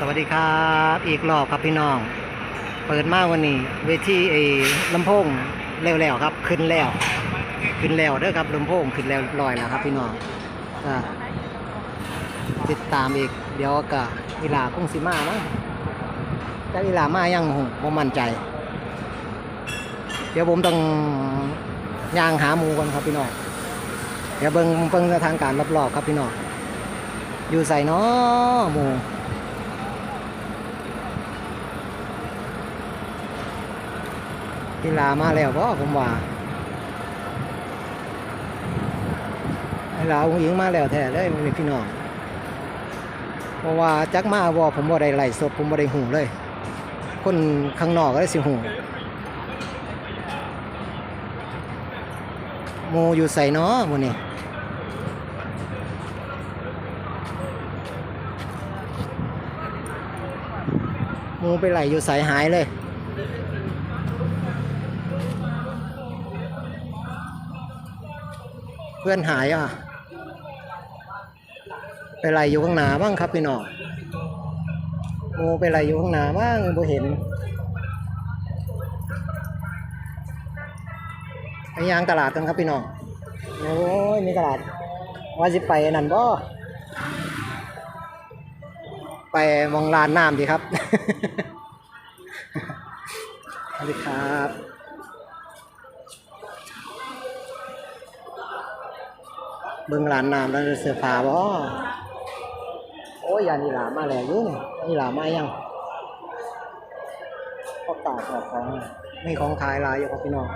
สวัสดีครับ อีกรอบครับพี่น้อง เปิดมาวันนี้ เวทีไอ้ลำโพงแล้วๆครับ ขึ้นแล้ว ขึ้นแล้วเด้อครับลำโพงขึ้นแล้วเรียบร้อยแล้วครับพี่น้องติดตามอีก เดี๋ยวก็อีลาคงสิมานะจะอีลามายังหงผมมั่นใจ เดี๋ยวผมต้องย่างหาหมูกันครับพี่น้องเดี๋ยวเบิ่งเบิ่งสถานการรอบๆครับพี่น้องอยู่ใส่เนาะหมู กีฬามาแล้วบ่ผมว่ากีฬาองค์หญิงมาแล้วแท้เลยมันพี่น้องเพราะว่าจักมาบ่ผมบ่ได้ไล่สดผมบ่ได้หูเลย คนข้างนอกก็ได้สิหูหมูอยู่ใส่เนาะหมูนี่มูไปไหลอยู่ใส่หายเลย พื่อนหายอะไปไรอยู่ข้างหน้าบ้างครับพี่น้องโมไปไรอยู่ข้างหน้าบ้างบ่เห็นไปยางตลาดกันครับพี่น้องโอ้ยมีตลาด ว่าสิไปนั่นบ่ไปมองลานน้ำดีครับ เบิ่งร้านน้ำแล้วเสื้อผ้าบ่โอ้ยยานี่หลามาแล้วอยุ่งนี่หลามายังก็ตากออกของมีของขายหลายอยู่ครับพี่น้อง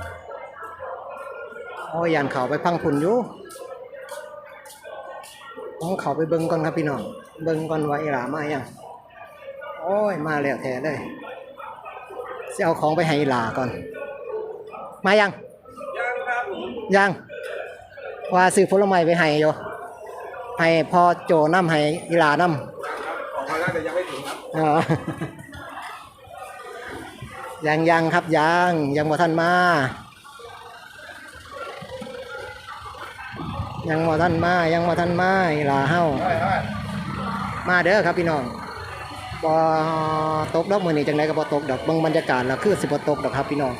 โอ้ยยานเขาไปพังผุนอยู่ผมเขาไปเบิ่งก่อนครับพี่น้องเบิ่งก่อนว่าไอ้หลามายังโอ้ยมาแล้วแท้เลยจะเอาของไปให้อีหลาก่อน มายังยังครับผมยัง ว่าซื้อผลไม้ไปให้อยู่ให้พอโจน้ำให้อีหลาน้ออกมาแล้วแต่ยังไม่ถึงครับำอ๋อยังยังครับยังยังบ่ท่านมา ยังบ่ท่านมายังบ่ท่านมาอีหลาเฮาได้ได้มาเด้อครับพี่น้องบ่ตกดอกมื้อนี้จังไดก็บ่ตกดอกเบิ่งบรรยากาศแล้วคือสิบ่ตกดอกครับพี่น้อง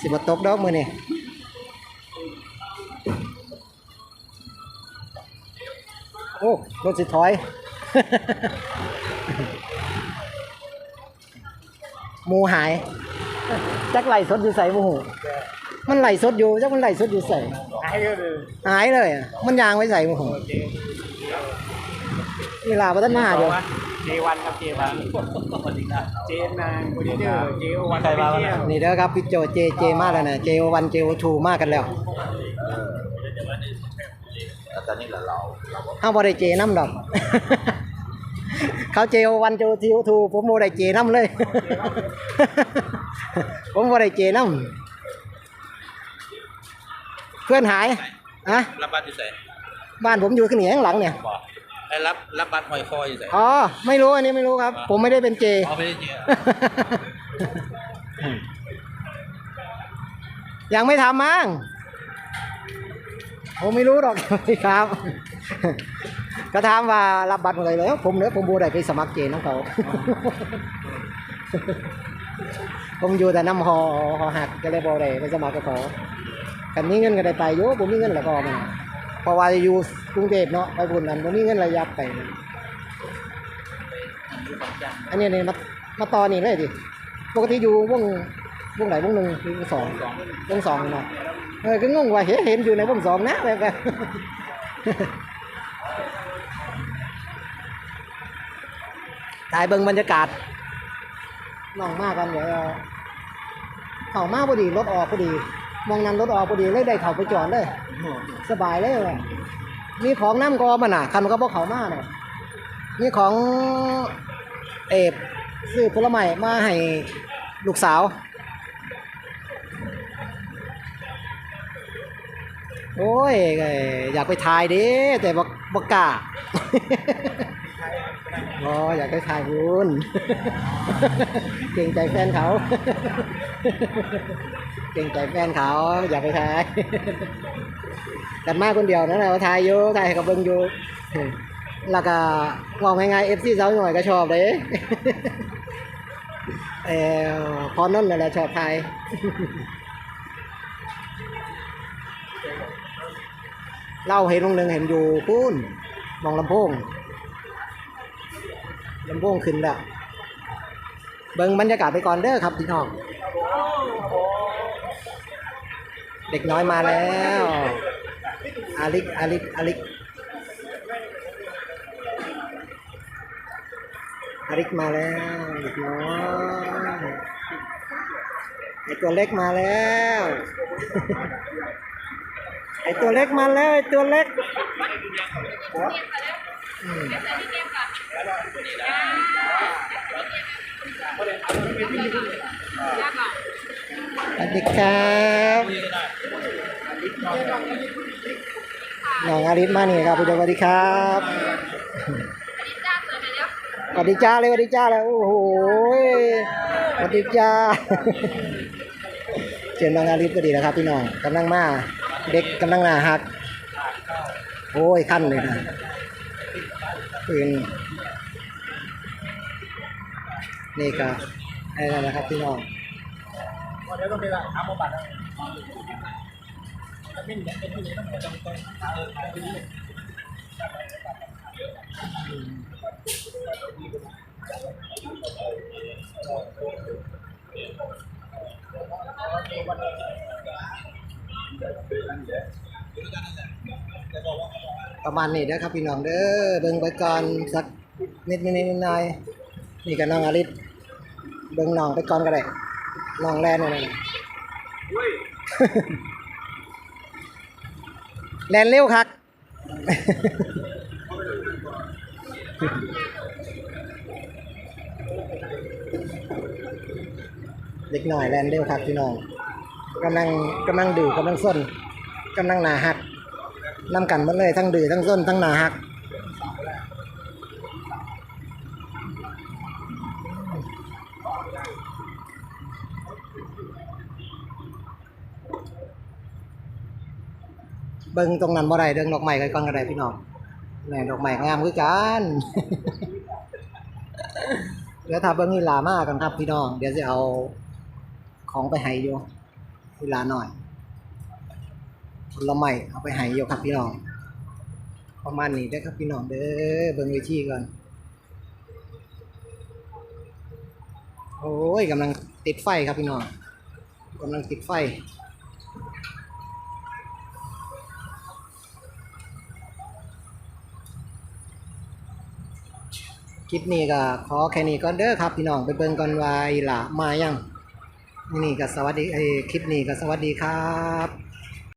สิบตกดอกมือนี้โอ้รถสิถอย มูหายจักไหลสดอยู่ใส่บ่ฮู้มันไหลสดอยู่จักมันไหลสดอยู่ใส่หายเลยหายเลย มันยางไว้ใส่มูหงนี่ลาบัตนาเดียวเจ วันครับเจวันสวัสดีครับเจนางโปรดิวเซอร์เจวันใครมาวันนั้นนี่เด้อครับพี่โจเจเจมาแล้วนะเจวันเจทูมากันแล้วตอนนี้เราเราห้าบ่ได้เจน้ำดอก เขาเจวันเจทูทูผมบ่ได้เจน้ำเลย ผมบ่ได้เจน้ำเพื่อนหายอะรับบัตรอยู่ไหนบ้านผมอยู่ขึ้นเหนียงหลังเนี่ยบอก ไอ้รับรับบัตรหอยคออยู่ไหนอ๋อไม่รู้อันนี้ไม่รู้ครับ ผมไม่ได้เป็นเจเอาไปได้เจอยังไม่ทำมั้งผมไม่รู้หรอกครับ ก็ถามว่ารับบัตรอะไรแล้วผมเนอะผมบูได้ไปสมัครเกณฑ์น้องเขาผมอยู่แต่น้ำหอหอหักก็เลยบอได้ไปสมัครกับเขากันมีเงินก็ได้ไปอยู่ผมมีเงินแล้วก็มัน เพราะว่าอยู่กรุงเทพเนาะไปบุญนั้นผมมีเงินระยับไปอันนี้เนี่ยมามาตอนี่เลยดิปกติอยู่วงวงไหนวงหนึ่งวงสองวงสองเนาะเออก็งงว่าเห็นเห็นอยู่ในวงสองนะแบบแบบถ่ายเบิ่งบรรยากาศน้องมากกันเดี๋ยวเข้ามาพอดีรถออกพอดี มองนั้นรถออกพอดีเลยได้เข้าไปจอดเลยสบายเลยมีของน้ำกอมันอะคันก็บอกเขามาเนี่ยมีของเอฟซื้อผลไม้มาให้ลูกสาวโอ้ยอยากไปถ่ายดิแต่บอกบอกกาอ๋ออยากไปถ่ายคุณเกรงใจแฟนเขา เกรงใจแฟนเขาอย่าไปทายกันมาคนเดียวนั่นแหละว่าทายอยู่ทายกับเบิ่งอยู่แล้วก็บอกง่ายๆเอฟซีสาหน่อยก็ชอบเลยเออพอนั่นแหละชอบทายเล่าเห็นลงหนึ่งเห็นอยู่พูนมองลำโพงลำโพงขึ้นแล้วเบิ่งบรรยากาศไปก่อนเด้อครับพี่น้อง เด็กน้อยมาแล้วอาลิกอาลิกอาลิกอาลิกมาแล้วเด็กน้อยไอตัวเล็กมาแล้วไอตัวเล็กมาแล้วไอตัวเล็กสวัสดีครับ น้องอาริสมานี่ครับพี่เจ้าสวัสดีครับสวัสดีจ้าเลยสวัสดีจ้าเลยโอ้โหสวัสดีจ้าเจอน้องอาริสก็ดีนะครับพี่น้องกำลังมาเด็กกำลังหนาหัก โอ้ยขั้นเลยนะปืนนี่ก็ไอ้นั่นนะครับพี่น้องเดี๋ยวต้องไปละทำบำบัดจะเป็นเป็นที่ไหนต้องไประมาณนี้นะครับพี่น้องเด้อเบิ่งไปก่อนสักนิดนิดนิดหน่อยนี่ก็น้องอาริสเบิ่งน้องไปก่อนก็ได้น้องแลนนี่นะ แลนเร็วคักเด็กหน่อยแลนเร็วคักพี่น้องกำลังกำลังดื้อกำลังส้นกำลังหนาหักนำกันหมดเลยทั้งดื้อทั้งส้นทั้งหนาหัก เบิ่งตรงนั้นบ่ได้เรื่องดอกไม้กันก่อนก็ได้พี่น้องแม่ดอกไม้งามคือกันเดี๋ยวถ้าเบิ่งอีลามากันครับพี่น้อง เดี๋ยวจะเอาของไปให้อยู่อีหลาหน่อยผลไม้เอาไปให้อยู่ครับพี่น้องประมาณนี้ได้ครับพี่น้องเด้อเบิ่งวิธีก่อนโอ้ยกำลังติดไฟครับพี่น้องกำลังติดไฟ คลิปนี้ก็ขอแค่นี้ก่อนเด้อครับพี่น้องไปเบิ่งก่อนวายหล่ามายังนี่ก็สวัสดีคลิปนี้ก็สวัสดีครับ